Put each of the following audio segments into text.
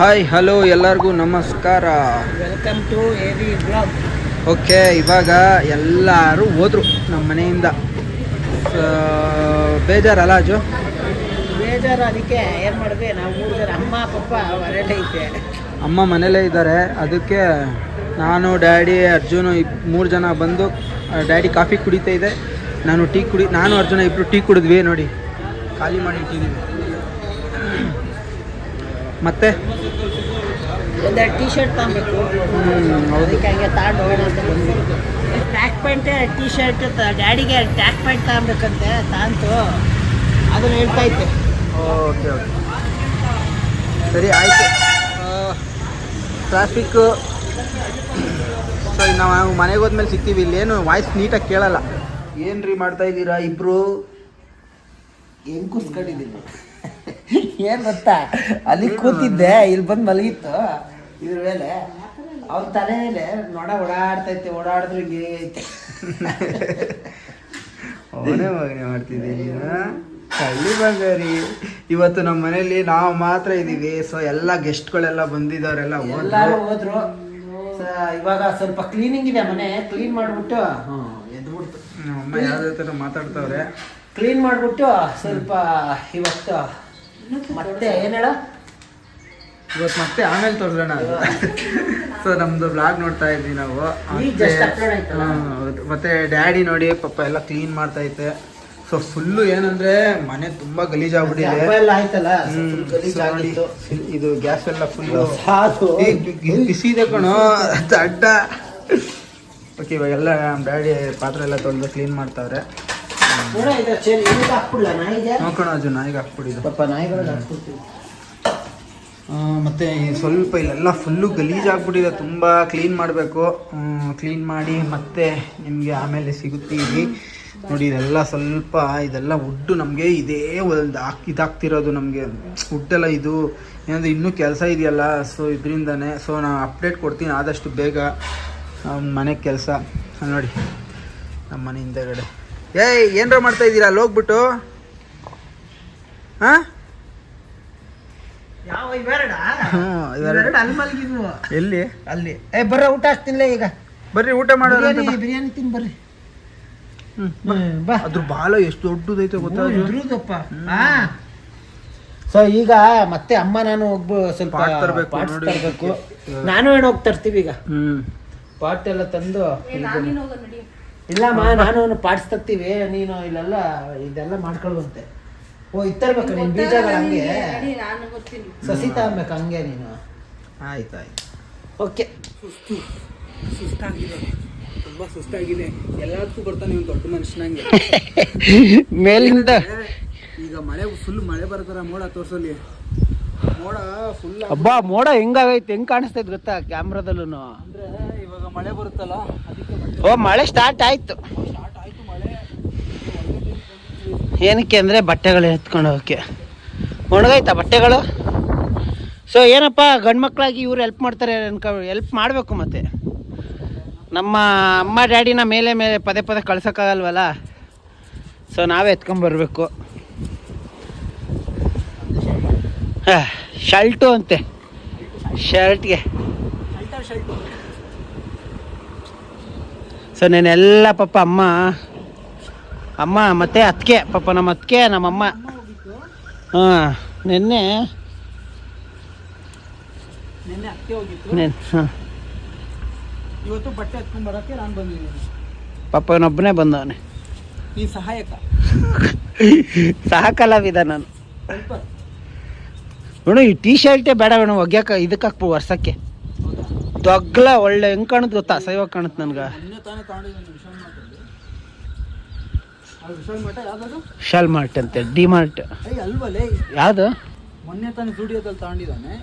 Hi hello ಎಲ್ಲರಿಗೂ ನಮಸ್ಕಾರ. Welcome to blog okay ಇವಾಗ ಎಲ್ಲರೂ ಹೋದ್ರು ನಮ್ಮ ಮನೆಯಿಂದ. ಬೇಜಾರಲ್ಲ ಅಜು ಬೇಜಾರು ಅದಕ್ಕೆ ಏನು ಮಾಡಿದ್ವಿ ನಾವು ಮೂರು ಜನ ಅಮ್ಮ ಪಪ್ಪ ಹೊರಗಡೆ ಐತೆ ಅಮ್ಮ ಮನೇಲೇ ಇದ್ದಾರೆ. ಅದಕ್ಕೆ ನಾನು ಡ್ಯಾಡಿ ಅರ್ಜುನು ಇಬ್ ಮೂರು ಜನ ಬಂದು ಡ್ಯಾಡಿ ಕಾಫಿ ಕುಡಿತಾ ಇದೆ. ನಾನು ಟೀ ಕುಡಿ ನಾನು ಅರ್ಜುನ ಇಬ್ಬರು ಟೀ ಕುಡಿದ್ವಿ ನೋಡಿ. ಖಾಲಿ ಮಾಡಿ ಇಟ್ಟಿದ್ದೀವಿ ಮತ್ತೆ? ಒಂದು ಟೀ ಶರ್ಟ್ ತಗೋಬೇಕು. ಹ್ಮ್, ಹೌದು. ಅದಕ್ಕೆ ಹಂಗೆ ತಗೊಂಡು ಹೋಗೋಣ ಟ್ರ್ಯಾಕ್ ಪ್ಯಾಂಟ್ ಟೀ ಶರ್ಟ್ ಡ್ಯಾಡಿಗೆ ಟ್ರ್ಯಾಕ್ ಪ್ಯಾಂಟ್ ತಗೊಬೇಕಂತೆ ತಾಂತು. ಅದನ್ನ ಹೇಳ್ತಾ ಇದ್ದೆ. Okay okay. ಸರಿ ಆಯಿತು. ಟ್ರಾಫಿಕ್ಕು ಸೊ ನಾವು ಮನೆಗೆ ಹೋದ್ಮೇಲೆ ಸಿಗ್ತೀವಿ. ಇಲ್ಲಿ ಏನು ವಾಯ್ಸ್ ನೀಟಾಗಿ ಕೇಳಲ್ಲ. ಏನು ರೀ ಮಾಡ್ತಾ ಇದ್ದೀರಾ ಇಬ್ರು? ಹೆಂಗ್ ಕೂತ್ಕೊಂಡಿದ್ದೀನಿ ಏನು ಗೊತ್ತಾ? ಅಲ್ಲಿ ಕೂತಿದ್ದೆ ಇಲ್ಲಿ ಬಂದು ಮಲಗಿತ್ತು. ಇದ್ರ ಮೇಲೆ ಅವ್ನ ತಲೆ ಮೇಲೆ ನೋಡ ಓಡಾಡ್ತೈತೆ ಓಡಾಡಿದ್ರು ಹಿಂಗೆ ಐತೆ ಅವನೇ ಮಗನೇ ಮಾಡ್ತಿದ್ದೀನಿ ಹಳ್ಳಿ ಬಂಗಾರಿ. ಇವತ್ತು ನಮ್ಮ ಮನೇಲಿ ನಾವು ಮಾತ್ರ ಇದ್ದೀವಿ ಸೊ ಎಲ್ಲ ಗೆಸ್ಟ್ಗಳೆಲ್ಲ ಬಂದಿದ್ದವರೆಲ್ಲ ಎಲ್ಲಾರು ಹೋದ್ರು. ಸ- ಇವಾಗ ಸ್ವಲ್ಪ ಕ್ಲೀನಿಂಗ್ ಇದೆ ಮನೆ. ಕ್ಲೀನ್ ಮಾಡ್ಬಿಟ್ಟು ಎದ್ಬಿಡ್ತು. ನಮ್ಮ ಅಮ್ಮ ಯಾವ್ದೇ ಥರ ಮಾತಾಡ್ತವ್ರೆ? ಕ್ಲೀನ್ ಮಾಡ್ಬಿಟ್ಟು ಸ್ವಲ್ಪ ಇವತ್ತು ಮತ್ತೆ ಏನ್ ಹೇಳ? ಇವತ್ತು ಮತ್ತೆ ಆಮೇಲೆ ತೋರಿಸೋಣ. ಸೊ ನಮ್ದು ಬ್ಲಾಗ್ ನೋಡ್ತಾ ಇದ್ವಿ ನಾವು. ಮತ್ತೆ- just ಆಯ್ತಲ್ಲ? ಮತ್ತೆ ಡ್ಯಾಡಿ ನೋಡಿ ಪಪ್ಪ ಎಲ್ಲ ಕ್ಲೀನ್ ಮಾಡ್ತಾ ಐತೆ ಸೊ ಫುಲ್ಲು ಏನಂದ್ರೆ ಮನೆ ತುಂಬಾ ಗಲೀಜಾಗ್ಬಿಟ್ಟಿದೆ. ಹಬ್ಬ ಆಯ್ತಲ್ಲ? ಹ್ಮ್. ಗಲೀಜ್ ಆಗಿತ್ತು. ಇದು ಗ್ಯಾಸ್ ಎಲ್ಲ ಫುಲ್ಲು ಸಾಧು. ಬಿಸಿ ಇದೆ ಕಣೋ ಅಡ್ಡ ಓಕೆ ಇವಾಗೆಲ್ಲ ನಮ್ಮ ಡ್ಯಾಡಿ ಪಾತ್ರೆ ಎಲ್ಲ ತೊಳೆದು ಕ್ಲೀನ್ ಮಾಡ್ತಾವ್ರೆ. ನೋಡ ಅದು ನಾಯಿಗೆ ಪಾಪ ನಾಯಿಗಳಿಗೆ ಹಾಕ್ಬಿಡ್ತೀವಿ. ಮತ್ತೆ ಸ್ವಲ್ಪ ಇಲ್ಲೆಲ್ಲ ಫುಲ್ಲು ಗಲೀಜಾಗ್ಬಿಟ್ಟಿದೆ ತುಂಬ ಕ್ಲೀನ್ ಮಾಡಬೇಕು. ಕ್ಲೀನ್ ಮಾಡಿ ಮತ್ತೆ ನಿಮಗೆ ಆಮೇಲೆ ಸಿಗುತ್ತೀವಿ ನೋಡಿ ಇದೆಲ್ಲ ಸ್ವಲ್ಪ ಇದೆಲ್ಲ ವುಡ್ಡು ನಮಗೆ ಇದೇ ಒಂದು ಹಾಕಿ ಇದಾಗ್ತಿರೋದು ನಮಗೆ. ವುಡ್ಡೆಲ್ಲ ಇದು ಏನಂದ್ರೆ ಇನ್ನೂ ಕೆಲಸ ಇದೆಯಲ್ಲ ಸೊ ಇದರಿಂದನೇ ಸೊ ನಾನು ಅಪ್ಡೇಟ್ ಕೊಡ್ತೀನಿ ಆದಷ್ಟು ಬೇಗ. ಮನೆ ಕೆಲಸ. ನೋಡಿ ನಮ್ಮ ಮನೆ ಹಿಂದೆಗಡೆ. ಏಯ್ ಏನರ ಮಾಡ್ತಾ ಇದ್ದೀರಾ ಅಲ್ಲಿ ಹೋಗ್ಬಿಟ್ಟು ಹಾಂ? ಯಾವ ಇವೆರಡ? ಹ್ಮ್, ಇವೆರಡು. ಇವೆರಡು ಎಲ್ಲಿ? ಅಲ್ಲಿ. ಏ ಬರ್ರ ಊಟ ಹಾಕ್ತಿನ್ಲೇ ಈಗ. ಬರ್ರಿ ಊಟ ಮಾಡೋ ಬಿರಿಯಾನಿ ತಿನ್ ಬರ್ರಿ. ಹ್ಮ್, ಬಾ. ಅದ್ರ ಬಾಲ ಎಷ್ಟು ದೊಡ್ಡದೈತೆ ಗೊತ್ತಾ? ಇದ್ರೂದಪ್ಪ ಸೊ ಈಗ ಮತ್ತೆ ಅಮ್ಮ ನಾನು ಒಬ್ಬ ಸ್ವಲ್ಪ ಪಾಟ್ ತರಬೇಕು ನಾನು ಏನು ಹೋಗಿ ತರ್ತೀವಿ ಈಗ? ಹ್ಮ್. ಪಾಟ್ ಎಲ್ಲ ತಂದು ಇಲ್ಲಮ್ಮ ನಾನು ಪಾಟ್ಸ್ ತರ್ತೀವಿ ನೀನು ಇಲ್ಲೆಲ್ಲ ಇದೆಲ್ಲ ಮಾಡ್ಕೊಳ್ಳುವಂತೆ ಓ ಇತ್ತರ್ಬೇಕು ನೀನು ಬೀಜಗಳು ಹಂಗೆ? ಸಸಿ ತಗೊಬೇಕು ಹಂಗೆ ನೀನು. ಆಯ್ತು ಆಯ್ತು. ಓಕೆ. ಸುಸ್ತಾಗಿದೆ. ತುಂಬಾ ಸುಸ್ತಾಗಿದೆ. ಎಲ್ಲದಕ್ಕೂ ಬರ್ತಾನೆ ಒಂದು ದೊಡ್ಡ ಮನುಷ್ಯನಂಗೆ. ಮೇಲಿಂದ ಈಗ ಮಳೆ ಫುಲ್ ಮಳೆ ಬರ್ತಾರ ಮೋಡ ತೋರ್ಸಲಿ ಅಬ್ಬಾ, ಮೋಡ ಹೆಂಗಾಗೈತೆ, ಹೆಂಗ್ ಕಾಣಿಸ್ತೈತೆ ಗೊತ್ತಾ ಕ್ಯಾಮ್ರಾದಲ್ಲೂ ಇವಾಗ ಮಳೆ ಬರುತ್ತಲ್ಲ ಓ, ಮಳೆ ಸ್ಟಾರ್ಟ್ ಆಯ್ತು. ಏನಕ್ಕೆ ಅಂದರೆ ಬಟ್ಟೆಗಳು ಎತ್ಕೊಂಡು ಹೋಗಕ್ಕೆ. ಒಣಗೈತಾ ಬಟ್ಟೆಗಳು? ಸೊ ಏನಪ್ಪ, ಗಂಡು ಮಕ್ಕಳಾಗಿ ಇವ್ರು ಹೆಲ್ಪ್ ಮಾಡ್ತಾರೆ ಅನ್ಕೊ ಹೆಲ್ಪ್ ಮಾಡಬೇಕು ಮತ್ತೆ. ನಮ್ಮ ಅಮ್ಮ, ಡ್ಯಾಡಿನ ಮೇಲೆ ಮೇಲೆ ಪದೇ ಪದೇ ಕಳ್ಸೋಕ್ಕಾಗಲ್ವಲ್ಲ? ಸೊ ನಾವೇ ಎತ್ಕೊಂಬರ್ಬೇಕು ಶರ್ಟು ಅಂತೆ. ಶರ್ಟ್ಗೆ. ಸೊ ನೆನೆಲ್ಲ ಪಾಪ ಅಮ್ಮ ಅಮ್ಮ ಮತ್ತೆ ಅತ್ತಿಗೆ ಪಾಪ ನಮ್ಮ ಅತ್ತಿಗೆ ನಮ್ಮಮ್ಮ. ಹಾಂ ನಿನ್ನೆ. ಇವತ್ತು ಬಟ್ಟೆ ಎತ್ಕೊಂಡ್ ಬರಕ್ಕೆ ನಾನು ಬಂದಿದ್ದೀನಿ. ಪಾಪ ಇವನೊಬ್ಬನೇ ಬಂದವನೆ. ಈ ಸಹಾಯಕ. ಸಹಕಲಾವಿದ ನಾನು. ನೋಡು ಈ ಟೀ ಶರ್ಟೇ ಬೇಡ ಬೇಡ ಒಗ್ಯಾಕ ಇದಕ್ಕೆ ಹಾಕ್ಬೋ ವರ್ಷಕ್ಕೆ. ದೊಗ್ಲ ಒಳ್ಳೆ ಹೆಂಗೆ ಕಾಣುತ್ತೆ ಗೊತ್ತಾ? ಅಸಹ್ಯವಾಗಿ ಕಾಣುತ್ತೆ ನನ್ಗೆ. ವಿಶಾಲ್ ಮಾರ್ಟ ಯಾವ್ದು ಶಾಲ್ ಮಾರ್ಟ್ ಅಂತೆ ಡಿ ಮಾರ್ಟ್ ಯಾವ್ದು? ಮೊನ್ನೆ ತಾನೇ ಸ್ಟುಡಿಯೋದಲ್ಲಿ ತಗೊಂಡಿದ್ದಾನೆ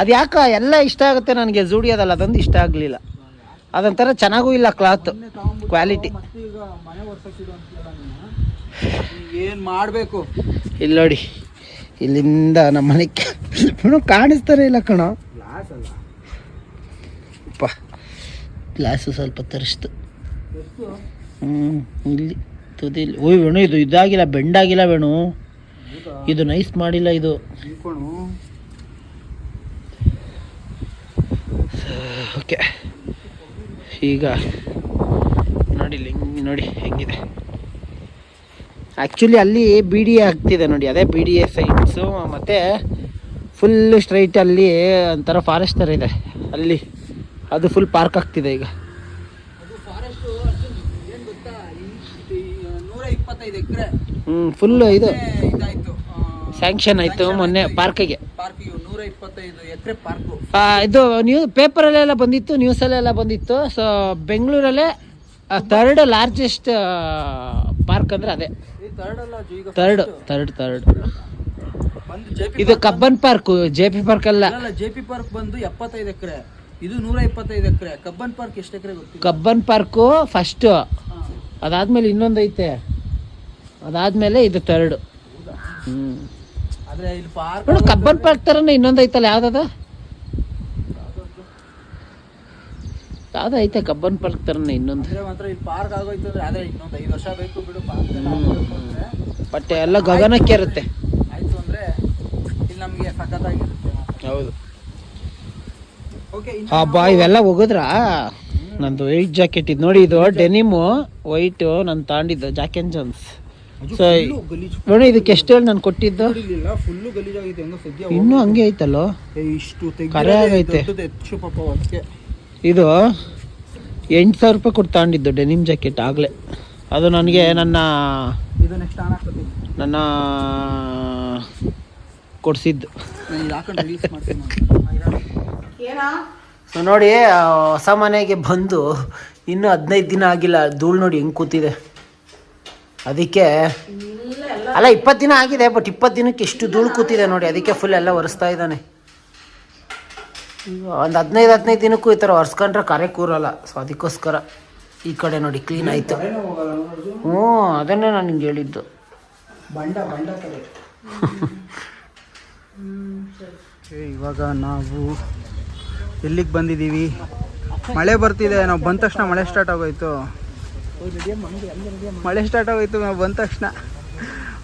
ಅದು ಯಾಕ? ಎಲ್ಲ ಇಷ್ಟ ಆಗುತ್ತೆ ನನಗೆ ಜೂಡಿಯೋದಲ್ಲ ಅದೊಂದು ಇಷ್ಟ ಆಗಲಿಲ್ಲ. ಅದೊಂಥರ ಚೆನ್ನಾಗೂ ಇಲ್ಲ ಕ್ಲಾತ್ ಕ್ವಾಲಿಟಿ ಏನು ಮಾಡಬೇಕು? ಇಲ್ಲಿ ನೋಡಿ. ಇಲ್ಲಿಂದ ನಮ್ಮ ಮನೆ ಕಾಣಿಸ್ತಾರೆ ಇಲ್ಲ ಕಣ. ಅಪ್ಪ ಗ್ಲಾಸು ಸ್ವಲ್ಪ ತರಿಸ್ತು. ಹ್ಞೂ ಇಲ್ಲಿ ತುದಿಲಿ ಓಯ್ ವೇಣು ಇದು ಇದಾಗಿಲ್ಲ ಬೆಂಡಾಗಿಲ್ಲ ವೇಣು. ಇದು ನೈಸ್ ಮಾಡಿಲ್ಲ ಇದು. ಓಕೆ ಈಗ ನೋಡಿ ನೋಡಿ ಹೆಂಗಿದೆ. ಆ್ಯಕ್ಚುಲಿ ಅಲ್ಲಿ ಬಿ ಡಿ ಎ ಆಗ್ತಿದೆ ನೋಡಿ. ಅದೇ ಬಿ ಡಿ ಎ ಸೈಟ್ಸು ಮತ್ತು ಫುಲ್ ಸ್ಟ್ರೈಟ್ ಅಲ್ಲಿ ಒಂಥರ ಫಾರೆಸ್ಟ್ ಥರ ಇದೆ. ಅಲ್ಲಿ ಅದು ಫುಲ್ ಪಾರ್ಕ್ ಆಗ್ತಿದೆ ಈಗ. ಹ್ಞೂ ಫುಲ್ಲು ಇದು. ಸ್ಯಾಂಕ್ಷನ್ ಆಯಿತು ಮೊನ್ನೆ ಪಾರ್ಕಿಗೆ ಇದು ನ್ಯೂ ಪೇಪರಲ್ಲೆಲ್ಲ ಬಂದಿತ್ತು ನ್ಯೂಸಲ್ಲೆಲ್ಲ ಬಂದಿತ್ತು. ಸೊ ಬೆಂಗಳೂರಲ್ಲೇ ಥರ್ಡ್ ಲಾರ್ಜೆಸ್ಟ್ ಪಾರ್ಕ್ ಅಂದರೆ ಅದೇ. ಥರ್ಡ್ ಥರ್ಡ್ ಥರ್ಡ್ ಇದು Cubbon park J P park ಅಲ್ಲ. ಜೆ ಪಿ ಪಾರ್ಕ್ ಬಂದು ಎಪ್ಪತ್ತೈದು ಎಕರೆ. ಇದು ನೂರ ಇಪ್ಪತ್ತೈದು ಎಕರೆ. ಕಬ್ಬನ್ ಪಾರ್ಕ್ ಎಷ್ಟು ಎಕರೆ ಕಬ್ಬನ್ ಪಾರ್ಕು ಫಸ್ಟ್ ಅದಾದ್ಮೇಲೆ ಇನ್ನೊಂದು ಐತೆ ಅದಾದ್ಮೇಲೆ ಇದು ಥರ್ಡ್ ಹ್ಮ್. ಕಬ್ಬನ್ ಪಾರ್ಕ್ ಥರನೇ ಇನ್ನೊಂದು ಐತಲ್ಲ ಯಾವ್ದದ? ಐತೆ ಕಬ್ಬನ್ ಪಾರ್ಕ್ ಥರನೇ ಇನ್ನೊಂದು. ಪಾರ್ಕ್ ಆಗೋಯ್ತು ಅಂದ್ರೆ ಅದೇ ಇನ್ನೊಂದು ಐದು ವರ್ಷ ಬೇಕು ಬಿಡು ಪಾರ್ಕ್ ಬಟ್ ಎಲ್ಲ ಗಗನಕ್ಕೆ ಇರುತ್ತೆ. ಆಯ್ತು ಅಂದ್ರೆ ಇಲ್ಲಿ ನಮಗೆ ಸಖತ್ತಾಗಿರುತ್ತೆ ಹೌದು. ಓಕೆ ಅಬ್ಬಾ ಇವೆಲ್ಲ ಹೋಗಿದ್ರಾ? ನಂದು ವೈಟ್ ಜಾಕೆಟ್ ಇದು ನೋಡಿ ಇದು ಡೆನಿಮು ವೈಟು ನಾನು ತಗೊಂಡಿದ್ದು ಜಾಕೆನ್ ಜಾನ್ಸ್. ಜೋನ್ಸ್ ಸೊ ನೋಡಿ ಇದಕ್ಕೆ ಎಷ್ಟು ಹೇಳಿ ನಾನು ಕೊಟ್ಟಿದ್ದು? ಇನ್ನೂ ಹಂಗೆ ಐತಲ್ಲೋ? ಇಷ್ಟು ಕರೆ ಆಗೈತೆ. ಇದು ಎಂಟು ಸಾವಿರ ರೂಪಾಯಿ ಕೊಟ್ಟು ತಗೊಂಡಿದ್ದು ಡೆನಿಮ್ ಜಾಕೆಟ್ ಆಗಲೇ. ಅದು ನನಗೆ ನನ್ನ ಇದು ನೆಕ್ಸ್ಟ್ ನನ್ನ ಕೊಡಿಸಿದ್ದು. ಇದು ಹಾಕೊಂಡು ರಿಲೀಸ್ ಮಾಡ್ತೀನಿ ಸೊ ನೋಡಿ ಆ, ಹೊಸ ಮನೆಗೆ ಬಂದು ಇನ್ನೂ ಹದಿನೈದು ದಿನ ಆಗಿಲ್ಲ ಧೂಳು ನೋಡಿ ಹೆಂಗೆ ಕೂತಿದೆ. ಅದಕ್ಕೆ ಅಲ್ಲ ಇಪ್ಪತ್ತು ದಿನ ಆಗಿದೆ ಬಟ್ ಇಪ್ಪತ್ತು ದಿನಕ್ಕೆ ಎಷ್ಟು ಧೂಳು ಕೂತಿದೆ ನೋಡಿ ಅದಕ್ಕೆ ಫುಲ್ ಎಲ್ಲ ಒರೆಸ್ತಾ ಇದ್ದಾನೆ. ಒಂದು ಹದಿನೈದು ಹದಿನೈದು ದಿನಕ್ಕೂ ಈ ಥರ ಒರೆಸ್ಕೊಂಡ್ರೆ ಕರೆ ಕೂರಲ್ಲ. ಸೊ ಅದಕ್ಕೋಸ್ಕರ ಈ ಕಡೆ ನೋಡಿ ಕ್ಲೀನ್ ಆಯಿತು. ಹ್ಞೂ ಅದನ್ನೇ ನಾನು ನಿಂಗೆ ಹೇಳಿದ್ದು. ಬಂಡ ಬಂಡ ಕಡೆ. ಇವಾಗ ನಾವು ಎಲ್ಲಿಗೆ ಬಂದಿದ್ದೀವಿ? ಮಳೆ ಬರ್ತಿದೆ ನಾವು ಬಂದ ತಕ್ಷಣ ಮಳೆ ಸ್ಟಾರ್ಟ್ ಆಗೋಯ್ತು. ಮಳೆ ಸ್ಟಾರ್ಟ್ ಆಗೋಯ್ತು ನಾವು ಬಂದ ತಕ್ಷಣ.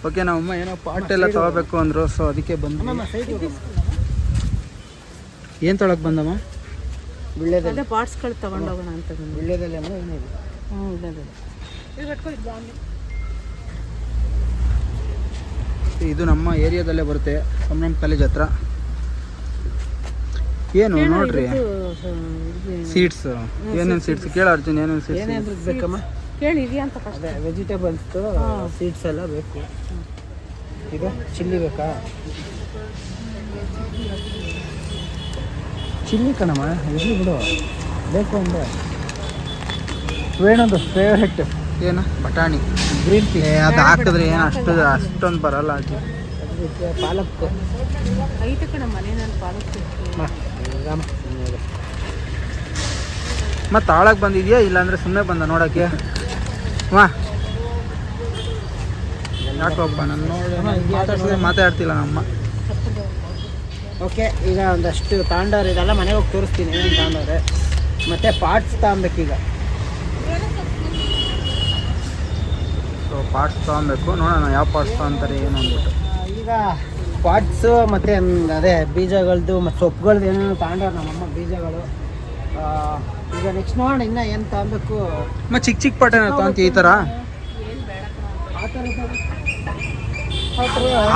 ಓಕೆ ನಮ್ಮಮ್ಮ ಏನೋ ಪಾಟ್ ಎಲ್ಲ ತಗೋಬೇಕು ಅಂದರು ಸೊ ಅದಕ್ಕೆ ಬಂದ್ವಿ. ಏನು ತೊಳಕ್ ಬಂದಮ್ಮ? ವಿಳ್ಯದಲ್ಲಿ ಪಾರ್ಟ್ಸ್ಗಳು ತಗೊಂಡೋಗೋಣ ಅಂತ ಬಂದು. ವಿಳ್ಯದಲ್ಲಿ ಅಂದರೆ ಏನಿದೆ? ಹ್ಞೂ ಇಲ್ಲದೆ ಇದು ನಮ್ಮ ಏರಿಯಾದಲ್ಲೇ ಬರುತ್ತೆ ಸಂಭ್ರಮ್ ಕಾಲೇಜ್ ಹತ್ರ. ಏನು ನೋಡ್ರಿ. ಸೀಡ್ಸ್ ಏನೇನು ಸೀಟ್ಸ್ ಕೇಳ ಅರ್ಜುನ್ ಏನೇನು ಸೀಡ್ಸ್ ಏನೇನು ಬೇಕಮ್ಮ? ಕೇಳಿ ಇದೆಯಾ ಅಂತ ಫಸ್ಟ್ ಅದೇ ವೆಜಿಟೇಬಲ್ಸ್ ಸೀಡ್ಸ್ ಎಲ್ಲ ಬೇಕು. ಇದು ಚಿಲ್ಲಿ ಬೇಕಾ? ಚಿಲ್ಲಿ ಕಣಮ್ಮ ಇರಲಿ ಬಿಡು. ಬೇಕು ಅಂದರೆ. ವೇಣದು ಫೇವ್ರೆಟ್ ಏನು? ಬಟಾಣಿ. ಗ್ರೀನ್ ಪೀ ಅದು ಹಾಕಿದ್ರೆ ಏನು? ಅಷ್ಟು ಅಷ್ಟೊಂದು ಬರಲ್ಲ ಅದು ಪಾಲಕ್. ಐತೆ ಕಣ ಮನೆಯಲ್ಲಿ ಪಾಲಕ್ ಮತ್ತೆ ಆಳಕ್ಕೆ ಬಂದಿದೆಯಾ? ಇಲ್ಲಾಂದರೆ ಸುಮ್ಮನೆ ಬಂದ ನೋಡೋಕ್ಕೆ. ವಾ. ಯಾಕಪ್ಪ? ನಾನು ಮಾತಾಡ್ತಿಲ್ಲ ನಮ್ಮ ಓಕೆ ಈಗ ಒಂದಷ್ಟು ತಾಂಡವ್ರು ಇದೆಲ್ಲ ಮನೆಗೆ ಹೋಗಿ ತೋರಿಸ್ತೀನಿ ಏನು ತಾಂಡವ್ರೆ. ಮತ್ತು ಪಾರ್ಟ್ಸ್ ತಗೊಬೇಕೀಗ ಸೊ ಪಾರ್ಟ್ಸ್ ತೊಗೊಬೇಕು ನೋಡೋಣ ಯಾವ ಪಾರ್ಟ್ಸ್ ತೊಗೊಂತಾರೆ ಏನು ಅಂದ್ಬಿಟ್ಟು. ಈಗ ಪಾಟ್ಸು ಮತ್ತು ಅದೇ ಬೀಜಗಳದ್ದು ಮತ್ತು ಸೊಪ್ಪುಗಳ್ದು ಏನೇನು ತಗೊಂಡ್ರೆ ನಮ್ಮಮ್ಮ ಬೀಜಗಳು. ಈಗ ನೆಕ್ಸ್ಟ್ ನೋಡೋಣ ಇನ್ನೂ ಏನು ತಗೊಬೇಕು ಮತ್ತು ಚಿಕ್ಕ ಚಿಕ್ಕ ಪಾಟೇನ ತಗೊಂತೀವಿ ಈ ಥರ ಆ ಥರ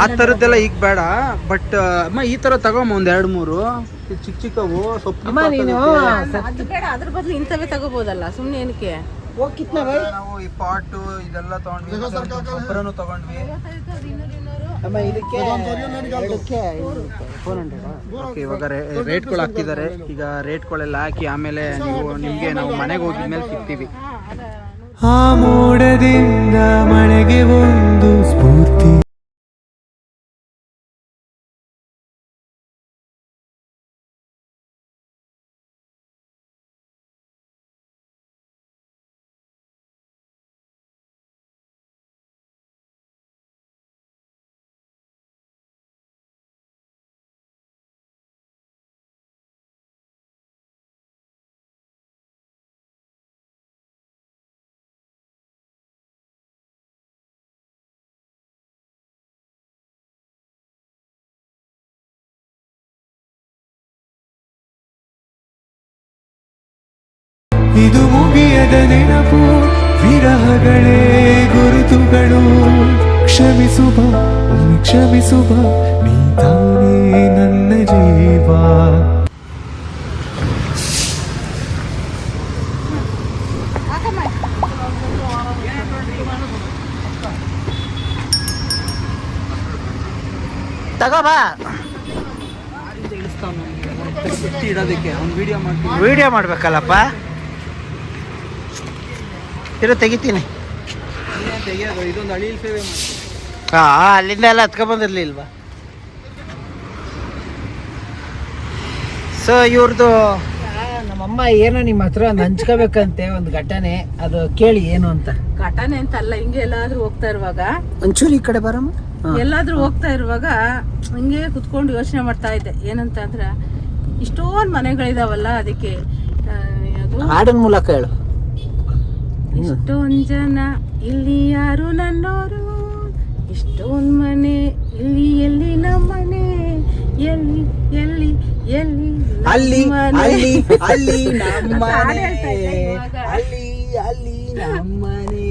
ಆ ಥರದ್ದೆಲ್ಲ ಈಗ ಬೇಡ. ಬಟ್ ಅಮ್ಮ ಈ ಥರ ತಗೊಂಬ ಒಂದು ಎರಡು ಮೂರು. ಚಿಕ್ಕ ಚಿಕ್ಕವು ಸೊಪ್ಪು ಅಮ್ಮ ನೀನು ಅದು ಬೇಡ ಅದ್ರ ಬದಲು ಇಂಥವೇ ತಗೋಬೋದಲ್ಲ ಸುಮ್ಮನೆ ಏನಕ್ಕೆ? ನಾವು ಈ ಪಾಟು ಇದೆಲ್ಲ ತಗೊಂಡ್ವಿ ಗೊಬ್ಬರನು ತಗೊಂಡ್ವಿ. ಅಮ್ಮ ಇದಕ್ಕೆ ಎರಡಕ್ಕೆ ಫೋರ್ ಹಂಡ್ರೆಡ್ ಓಕೆ ಇವಾಗ ರೇಟ್ಗಳು ಹಾಕ್ತಿದ್ದಾರೆ. ಈಗ ರೇಟ್ಗಳೆಲ್ಲ ಹಾಕಿ ಆಮೇಲೆ ನೀವು ನಿಮಗೆ ನಾವು ಮನೆಗೆ ಹೋಗಿದ್ಮೇಲೆ ಸಿಗ್ತೀವಿ. ಆ ಮೋಡದಿಂದ ಮಳೆಗೆ ಒಂದು ಸ್ಫೂರ್ತಿ ಇದು ಮುಗಿಯದ ನೆನಪು ವಿರಹಗಳೇ ಗುರುತುಗಳು. ಕ್ಷಮಿಸುವ ಒಮ್ಮೆ ಕ್ಷಮಿಸುವ ನೀ ತಾನೇ ನನ್ನ ಜೀವ. ತಗೋ ಬಾ. ಬಿಟ್ಟು ಇಡೋದಕ್ಕೆ ವಿಡಿಯೋ ಮಾಡ್ಬೇಕಲ್ಲಪ್ಪ. ಇರೋ ತೆಗಿತೀನಿ. ಹಾ ಅಲ್ಲಿಂದ ಎಲ್ಲ ಹತ್ಕೊಂಬಂದಿರ್ಲಿಲ್ವಾ ಸೊ ಇವ್ರದ್ದು ನಮ್ಮಮ್ಮ ಏನೋ ನಿಮ್ಮ ಹತ್ರ ಒಂದು ಹಂಚ್ಕೋಬೇಕಂತೆ ಒಂದು ಘಟನೆ. ಅದು ಕೇಳಿ ಏನು ಅಂತ. ಘಟನೆ ಅಂತ ಅಲ್ಲ ಹಿಂಗೆ ಎಲ್ಲಾದ್ರೂ ಹೋಗ್ತಾ ಇರುವಾಗ. ಒಂಚೂರು ಈ ಕಡೆ ಬರಮ್ಮ. ಎಲ್ಲಾದ್ರೂ ಹೋಗ್ತಾ ಇರುವಾಗ ಹಿಂಗೆ ಕುತ್ಕೊಂಡು ಯೋಚನೆ ಮಾಡ್ತಾ ಇದ್ದೆ. ಏನಂತ ಅಂದ್ರೆ ಇಷ್ಟೊಂದು ಮನೆಗಳಿದಾವಲ್ಲ ಅದಕ್ಕೆ ಹಾಡಿನ ಮೂಲಕ ಹೇಳು. ಇಷ್ಟೊಂದ್ ಜನ ಇಲ್ಲಿ ಯಾರು ನನ್ನೋರು? ಇಷ್ಟೊಂದು ಮನೆ ಇಲ್ಲಿ ಎಲ್ಲಿ ನಮ್ಮನೆ ಎಲ್ಲಿ ಎಲ್ಲಿ ಎಲ್ಲಿ ಅಲ್ಲಿ? ಅಲ್ಲಿ ಅಲ್ಲಿ ನಮ್ಮನೆ. ಅಲ್ಲಿ ಅಲ್ಲಿ ನಮ್ಮನೆ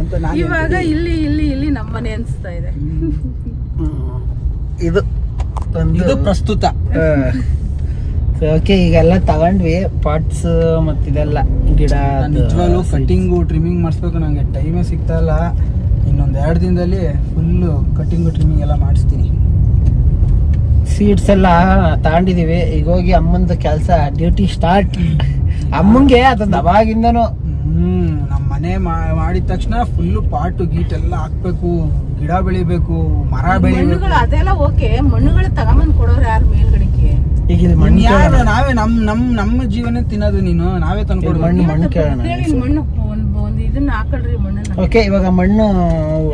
ಅಂತ ನಾನು ಇವಾಗ ಇಲ್ಲಿ ಇಲ್ಲಿ ಇಲ್ಲಿ ನಮ್ಮನೆ ಅನ್ಸ್ತಾ ಇದೆ. ಇದು ಇದು ಪ್ರಸ್ತುತ. ಓಕೆ ಈಗೆಲ್ಲ ತಗೊಂಡ್ವಿ ಪಾಟ್ಸ್ ಮತ್ತಿದೆಲ್ಲ ಗಿಡ ನಿಜವಾಗ್ಲೂ ಕಟಿಂಗು ಟ್ರಿಮ್ಮಿಂಗ್ ಮಾಡಿಸ್ಬೇಕು ನನಗೆ ಟೈಮೇ ಸಿಗ್ತಾ ಇಲ್ಲ. ಇನ್ನೊಂದು ಎರಡು ದಿನದಲ್ಲಿ ಫುಲ್ಲು ಕಟಿಂಗು ಟ್ರಿಮ್ಮಿಂಗ್ ಎಲ್ಲ ಮಾಡಿಸ್ತೀನಿ. ಸೀಟ್ಸ್ ಎಲ್ಲ ತಗೊಂಡಿದೀವಿ. ಈಗ ಹೋಗಿ ಅಮ್ಮಂದು ಕೆಲಸ ಡ್ಯೂಟಿ ಸ್ಟಾರ್ಟ್ ಅಮ್ಮಂಗೆ ಅದೊಂದು ಅವಾಗಿಂದನು. ಹ್ಮ್ ನಮ್ಮ ಮನೆ ಮಾಡಿದ ತಕ್ಷಣ ಫುಲ್ಲು ಪಾಟು ಗೀಟ್ ಎಲ್ಲ ಹಾಕ್ಬೇಕು ಗಿಡ ಬೆಳಿಬೇಕು ಮರ ಬೆಳಿಬೇಕು. ಅದೆಲ್ಲ ಓಕೆ ಮಣ್ಣುಗಳು ತಗೊಂಬಂದು ಕೊಡೋರು ಯಾರು ಮೇಲ್ಗಡೆಗೆ? ಈಗ ಇಲ್ಲಿ ಮಣ್ಣು ಯಾರು? ಕೇಳೋಣ. ನಾವೇ ನಮ್ ನಮ್ ನಮ್ಮ ಜೀವನ ತಿನ್ನೋದು ನೀನು. ನಾವೇ ತಂದ್ಕೊಡು ಮಣ್ಣು ಮಣ್ಣು ಕೇಳೋಣ. ಮಣ್ಣು. ಒಂದು ಒಂದ್ ಇದನ್ನ ಹಾಕಳ್ರಿ ಮಣ್ಣನ್ನ. ಓಕೆ ಇವಾಗ ಮಣ್ಣು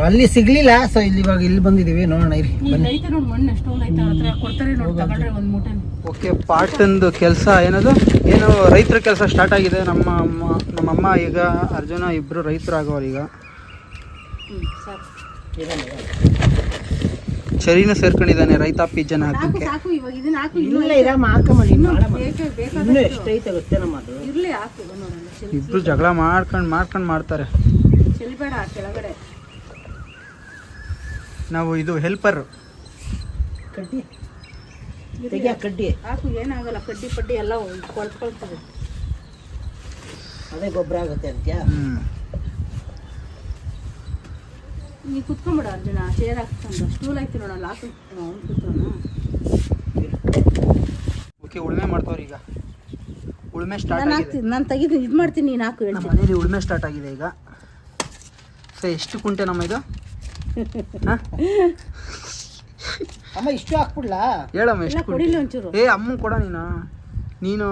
ಅಲ್ಲಿ ಸಿಗ್ಲಿಲ್ಲ ಸೊ ಇಲ್ಲಿ ಇವಾಗ ಇಲ್ಲಿ ಬಂದಿದೀವಿ ನೋಡೋಣ ಇರಿ ಐತೆ ನೋಡಿ ಮಣ್ಣು ಎಷ್ಟೊಂದು ಐತೆ ಹತ್ರ ಕೊಡ್ತಾರೆ ನೋಡಿ ತಗೊಂಡ್ರೆ ಒಂದು ಮೂಟೆ ಓಕೆ ಪಾಟಂದು ಕೆಲಸ ಏನದು? ಏನು ರೈತರ ಕೆಲಸ ಸ್ಟಾರ್ಟ್ ಆಗಿದೆ. ನಮ್ಮ ಅಮ್ಮ ನಮ್ಮಮ್ಮ ಈಗ ಅರ್ಜುನ ಇಬ್ರು ರೈತರು ಆಗೋರು ಈಗ ಚರಿನೂ ಸೇರ್ಕೊಂಡಿದ್ದಾನೆ ರೈತಾಪಿ ಜನ ಹಾಕಕ್ಕೆ ಸಾಕು ಇವಾಗ ಇದನ್ನ ಹಾಕು ಇನ್ನೂ ಇಲ್ಲ ಇರಮ್ಮ ಹಾಕಮಲ್ಲಿ ಇನ್ನೂ ಮಾಡಮ್ಮ. ಬೇಕೇ ಇನ್ನೂ ಬೇಕಾದಷ್ಟು. ಎಷ್ಟೈತೆ ಗೊತ್ತೇ ನಮ್ಮದು ಇರ್ಲಿ ಹಾಕು ನೋಡೋಣ ಚೆಲ್- ಇಬ್ರು ಜಗಳ ಮಾಡ್ಕೊಂಡು ಮಾಡ್ಕೊಂಡು ಮಾಡ್ತಾರೆ. ಚೆಲ್ಬೇಡ ಕೆಳಗಡೆ. ನಾವು ಇದು ಹೆಲ್ಪರ್ ಕಡ್ಡಿ. ತೆಗಿಯ ಕಡ್ಡಿ. ಹಾಕು ಏನಾಗಲ್ಲ ಕಡ್ಡಿ ಪಡ್ಡಿ ಎಲ್ಲ ಕೊಳ್ತ್ಕೊಳ್ತದೆ ಅದೇ ಗೊಬ್ಬರ ಆಗುತ್ತೆ ಅಂತ್ಯಾ? ನೀ ಕುತ್ಕೊಂಬಿಡ ಅರ್ಜುನ ಚೇರ್ ಹಾಕ್ಕೊಂಡು ಸ್ಟೂಲ್ ಆಯ್ತು ನೋಡಲ್ಲ ಲಾಕ್ ಅವ್ನು ಕೂತ್ರೋಣ ಓಕೆ ಉಳುಮೆ ಮಾಡ್ತವ್ರು ಈಗ. ಉಳುಮೆ ಸ್ಟಾರ್ಟ್ ನಾನು ಆಗಿದೆ. ಹಾಕ್ತೀನಿ ನಾನು ತೆಗಿದು ಇದು ಮಾಡ್ತೀನಿ ನೀನು ಹಾಕು ನಮ್ಮ ಹೇಳ್ತೀನಿ ಮನೇಲಿ ಉಳುಮೆ ಸ್ಟಾರ್ಟ್ ಆಗಿದೆ ಈಗ. ಸೊ ಎಷ್ಟು ಕುಂಟೆ ನಮ್ಮ ಇದು? ಹಾ? ಅಮ್ಮ ಇಷ್ಟು ಹಾಕ್ಬಿಡ್ಲಾ? ಹೇಳಮ್ಮ ಎಲ್ಲ ಎಷ್ಟು ಕುಂಟೆ? ಕೊಡಿಲ್ಲ ಒಂಚೂರು. ಏ ಅಮ್ಮ ಕೊಡ ನೀನು. ನೀನು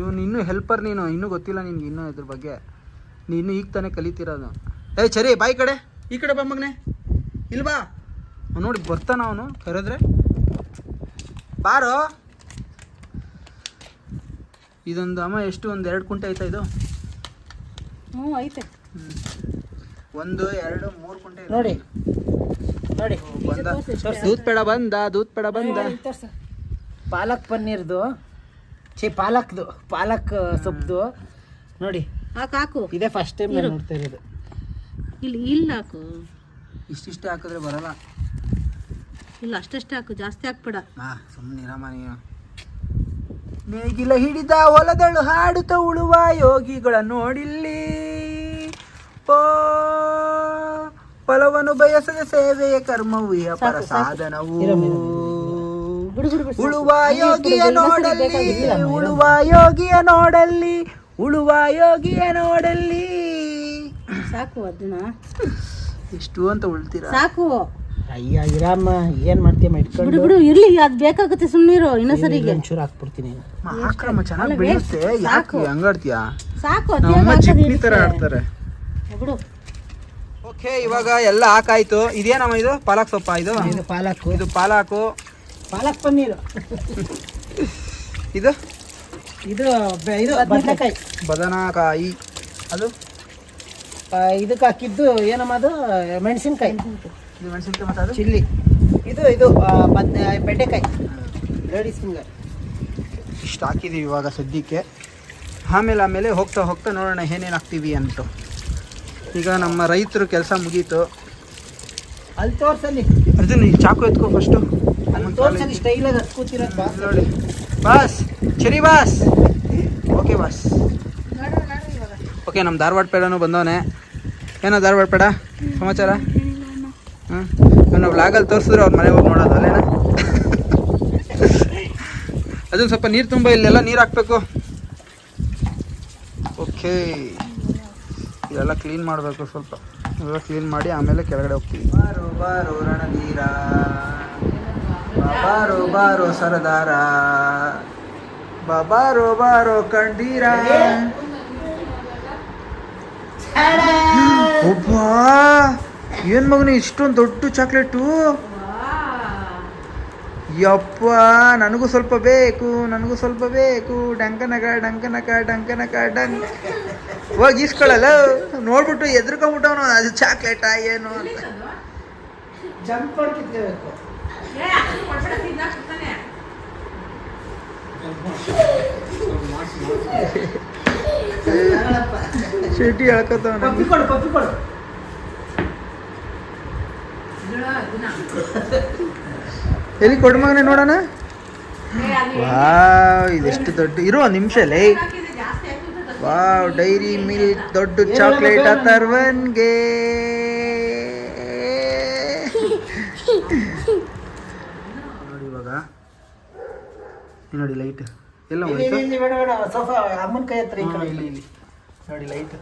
ಇವನು ಇನ್ನೂ ಹೆಲ್ಪರ್ ನೀನು. ಇನ್ನೂ ಗೊತ್ತಿಲ್ಲ ನಿನ್ಗೆ ಇನ್ನೂ ಇದ್ರ ಬಗ್ಗೆ. ನೀನು ಈಗ ತಾನೇ ಕಲಿತಿರೋದು. ಏ ಸರಿ ಬಾಯ್ ಕಡೆ. ಈ ಕಡೆ ಬಾ ಮಗನೆ. ಇಲ್ವಾ ನೋಡಿ ಬರ್ತಾನ ಅವನು ಕರೆದ್ರೆ. ಬಾರೋ. ಇದೊಂದು ಅಮ್ಮ ಎಷ್ಟು? ಒಂದು ಎರಡು ಕುಂಟೆ ಐತೆ ಇದು? ಹ್ಞೂ ಐತೆ. ಒಂದು ಎರಡು ಮೂರು ಕುಂಟೆ ನೋಡಿ. ನೋಡಿ. ಬಂದ. ದೂತ್ ಪೇಡ ಬಂದ ದೂತ್ ಪೇಡ ಬಂದ. ಪಾಲಕ್ ಪನ್ನೀರ್ದು. ಛೇ ಪಾಲಕ್ದು. ಪಾಲಕ್ ಸೊಪ್ಪು ನೋಡಿ. ಹಾಕು ಹಾಕು. ಇದೇ ಫಸ್ಟ್ ಟೈಮ್ ನಾನು ನೋಡ್ತಾ ಇರೋದು. ಇಲ್ಲಿ ಇಲ್ಲ ಹಾಕು ಇಷ್ಟಿಷ್ಟು ಹಾಕಿದ್ರೆ ಬರಲ್ಲ. ಇಲ್ಲ ಅಷ್ಟಷ್ಟೇ ಹಾಕು ಜಾಸ್ತಿ ಹಾಕ್ಬೇಡ. ನಾ ಸುಮ್ಮನೆ ಇರಮ್ಮ ನೀನು. ನೇಗಿಲ ಹಿಡಿದ ಹೊಲದಳು ಹಾಡುತ್ತ ಉಳುವ ಯೋಗಿಗಳ ನೋಡಿಲ್ಲಿ. ಓ ಫಲವನ್ನು ಬಯಸದ ಸೇವೆಯ ಕರ್ಮವು ಅಪರ ಸಾಧನವು. ಉಳುವ ಯೋಗಿಯ ನೋಡಲ್ಲಿ ಉಳುವ ಯೋಗಿಯ ನೋಡಲ್ಲಿ ಉಳುವ ಯೋಗಿಯ ನೋಡಲ್ಲಿ. ಸಾಕು ಅದನ್ನ. ಇಷ್ಟು ಅಂತ ಉಳ್ತೀರಾ? ಸಾಕು. ಅಯ್ಯ ಇರಮ್ಮ ಏನ್ ಮಾಡ್ತೀಯ ಬಿಡು ಇಟ್ಕೊಂಡು? ಬಿಡು ಇರ್ಲಿ ಅದು ಬೇಕಾಗುತ್ತೆ ಸುಮ್ಮನಿರು ಇನ್ನೊಂದ್ಸರಿಗೆ ಒಂಚೂರು ಹಾಕ್ಬಿಡ್ತೀನಿ. ಆಕ್ರಮ ಚೆನ್ನಾಗಿ ಬೆಳೆಯುತ್ತೆ ಯಾಕೆ ಹಂಗಾಡ್ತೀಯಾ ಸಾಕು ನಮ್ಮ ಅತಿಯಾಗಿ ಚಿಕ್ನಿ ತರ ಆಡ್ತಾರೆ. ಬಿಡು. ಓಕೆ ಇವಾಗ ಎಲ್ಲ ಹಾಕಾಯ್ತು. ಇದೇನಮ್ಮ ಇದು? ಪಾಲಕ್ ಸೊಪ್ಪ ಇದು? ಇದು ಪಾಲಕ್. ಇದು ಪಾಲಾಕು. ಪಾಲಕ್ ಪನ್ನೀರು. ಇದು? ಇದು ಬೆ- ಇದು ಬದನೆಕಾಯಿ. ಬದನೆಕಾಯಿ. ಅದು? ಇದಕ್ಕೆ ಹಾಕಿದ್ದು ಏನಮ್ಮ ಅದು? ಮೆಣಸಿನ್ಕಾಯಿ. ಇದು ಮೆಣಸಿನ್ಕಾಯಿ ಮತ್ತೆ ಅದು ಚಿಲ್ಲಿ. ಇದು ಇದು ಆ, ಬದ್ನೆ ಬೆಂಡೆಕಾಯಿ. ಲೇಡೀಸ್ ಫಿಂಗರ್ ಇಷ್ಟು ಹಾಕಿದ್ದೀವಿ ಇವಾಗ ಸದ್ಯಕ್ಕೆ. ಆಮೇಲೆ ಆಮೇಲೆ ಹೋಗ್ತಾ ಹೋಗ್ತಾ ನೋಡೋಣ ಏನೇನು ಹಾಕ್ತೀವಿ ಅಂತ. ಈಗ ನಮ್ಮ ರೈತರು ಕೆಲಸ ಮುಗೀತು. ಅಲ್ಲಿ ತೋರ್ಸಲ್ಲಿ. ಅರ್ಜುನ್ ಈ ಚಾಕು ಎತ್ಕೋ ಫಸ್ಟು ತೋರ್ಸಲ್ಲಿ ಸ್ಟೈಲಾಗಿ ಹತ್ ಕೂತಿರೋದು ಬಾ ನೋಡಿ. ಬಾಸ್ ಚರಿ ಬಾಸ್. Okay boss. ಓಕೆ ನಮ್ಮ ಧಾರವಾಡ ಪೇಡನು ಬಂದವನೆ. ಏನೋ ಧಾರವಾಡ ಪೇಡ? ಸಮಾಚಾರ? ಹಾಂ ನಾವು ಬ್ಲಾಗಲ್ಲಿ ತೋರಿಸಿದ್ರೆ ಅವ್ರ ಮನೆಗೆ ಹೋಗಿ ನೋಡೋದು, ಅಲ್ಲೇನ? ಅದನ್ನು ಸ್ವಲ್ಪ ನೀರು ತುಂಬ, ಇಲ್ಲೆಲ್ಲ ನೀರು ಹಾಕ್ಬೇಕು. ಓಕೆ ಇದೆಲ್ಲ ಕ್ಲೀನ್ ಮಾಡಬೇಕು ಸ್ವಲ್ಪ. ಇದೆಲ್ಲ ಕ್ಲೀನ್ ಮಾಡಿ ಆಮೇಲೆ ಕೆಳಗಡೆ ಹೋಗ್ತೀವಿ. ಬಾರೋ ಬಾರೋ ಬಾರೋ ಸರದಾರ. ಕಂಡೀರ ಒಬ್ಬ? ಏನ್ ಮಗನ ಇಷ್ಟೊಂದು ದೊಡ್ಡ ಚಾಕ್ಲೇಟು? ಯಪ್ಪ ನನಗೂ ಸ್ವಲ್ಪ ಬೇಕು ನನಗೂ ಸ್ವಲ್ಪ ಬೇಕು. ಡಂಕನಕ ಡಂಕನಕ ಡಂಕನಕ ಡಂಕ್. ಹೋಗಿ ಈಸ್ಕೊಳ್ಳಲ್ಲ ನೋಡ್ಬಿಟ್ಟು ಎದ್ರಕೊಂಡ್ಬಿಟ್ಟವನು ಅದು ಚಾಕ್ಲೇಟಾ ಏನು ಅಂತ. ಜಂಪ್ ಚೀಟಿ ಹೇಳ್ಕೊತವನ ಪಪ್ಪಿ ಕೊಡು ಪಪ್ಪಿ ಕೊಡು. ಎಲ್ಲಿ ಕೊಡು ಮಗನೇ ನೋಡೋಣ? ವಾವ್ ಇದೆಷ್ಟು ದೊಡ್ಡ ಇರೋ ಒಂದು ನಿಮಿಷ ಲೈ. ವಾವ್ ಡೈರಿ ಮಿಲ್ಕ್ ದೊಡ್ಡ ಚಾಕ್ಲೇಟ್ ಅಥರ್ವನ್ಗೆ ನೋಡಿ ಇವಾಗ. ನೋಡಿ ಲೈಟ್. ಎಲ್ಲ ಹೋಯ್ತು? ಇಲ್ಲಿ, ಸೋಫಾ ಅಮ್ಮನ ಕೈ ಹತ್ರ ಇಲ್ಲಿ. ನೋಡಿ ಲೈಟ್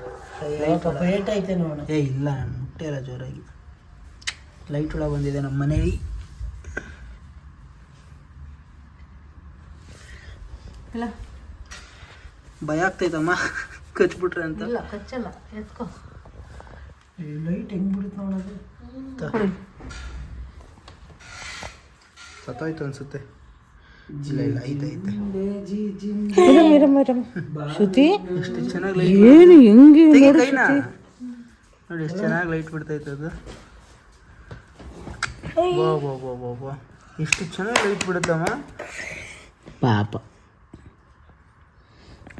ಪಾಪ ಏಟ್ ಐತೆ ನೋಡೋಣ ಏ ಇಲ್ಲ ಮುಟ್ಟೆ ಇಲ್ಲ ಜೋರಾಗಿ. ಲೈಟ್ ಒಳಗೆ ಬಂದಿದೆ ನಮ್ಮ ಮನೇಲಿ. ಇಲ್ಲ. ಭಯ ಆಗ್ತೈತಮ್ಮ ಕಚ್ಬಿಟ್ರೆ ಅಂತ. ಇಲ್ಲ ಕಚ್ಚಲ್ಲ ಎತ್ಕೋ. ಲೈಟ್ ಹೆಂಗ್ ಬಿಡುತ್ತೆ ನೋಡೋದು ಸತ್ತೋಯ್ತು ಅನ್ಸುತ್ತೆ. ಇಲ್ಲ ಇಲ್ಲ ಐತೆ ಐತೆ. ಶ್ರುತಿ? ಎಷ್ಟು ಚೆನ್ನಾಗಿ ಲೈಟ್ ಏನು ಹೆಂಗೆ ತೆಗಿ ನೋಡಿ ಎಷ್ಟು ಚೆನ್ನಾಗಿ ಲೈಟ್ ಬಿಡ್ತೈತೆ ಅದು. ಬಾ ಬಾ ಬಾ ಬಾ ಬಾ. ಎಷ್ಟು ಚೆನ್ನಾಗಿ ಲೈಟ್ ಬಿಡುತ್ತಮ್ಮ? ಪಾಪ.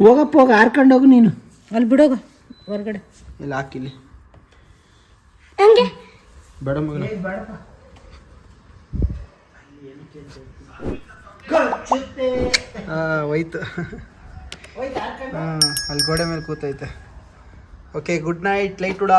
ಹೋಗಪ್ಪ ಹೋಗ ಹಾರ್ಕೊಂಡು ಹೋಗು ನೀನು. ಅಲ್ಲಿ ಬಿಡೋಗ ಹೊರಗಡೆ. ಇಲ್ಲ ಹಾಕಿಲಿ ಬೇಡ ಮಗನ. ಹಾಂ ಹೋಯ್ತು. ಹಾಂ ಅಲ್ಲಿ ಗೋಡೆ ಮೇಲೆ ಕೂತೈತೆ. Okay good night light ಉಡ.